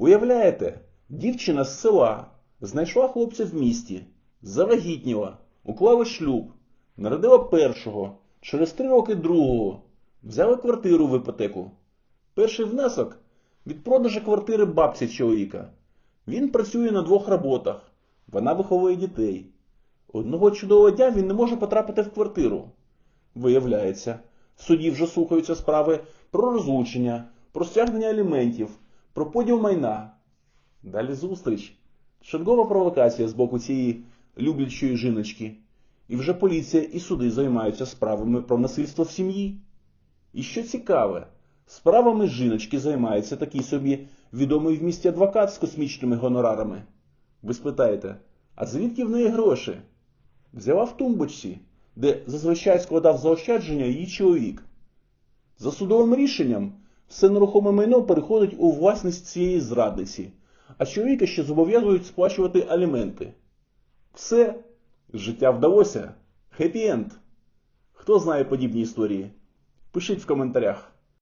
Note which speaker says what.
Speaker 1: Уявляєте, дівчина з села знайшла хлопця в місті, завагітніла, уклала шлюб, народила першого, через три роки другого, взяла квартиру в іпотеку. Перший внесок від продажу квартири бабці чоловіка. Він працює на двох роботах, вона виховує дітей. Одного чудового дня він не може потрапити в квартиру. Виявляється, в суді вже слухаються справи про розлучення, про стягнення аліментів, про поділ майна. Далі зустріч. Чергова провокація з боку цієї люблячої жіночки. І вже поліція і суди займаються справами про насильство в сім'ї. І що цікаве, справами жіночки займається такий собі відомий в місті адвокат з космічними гонорарами. Ви спитаєте, а звідки в неї гроші? Взяла в тумбочці, де зазвичай складав заощадження її чоловік. За судовим рішенням все нерухоме майно переходить у власність цієї зрадниці, а чоловіка ще зобов'язують сплачувати аліменти. Все, життя вдалося. Хеппі-енд. Хто знає подібні історії? Пишіть в коментарях.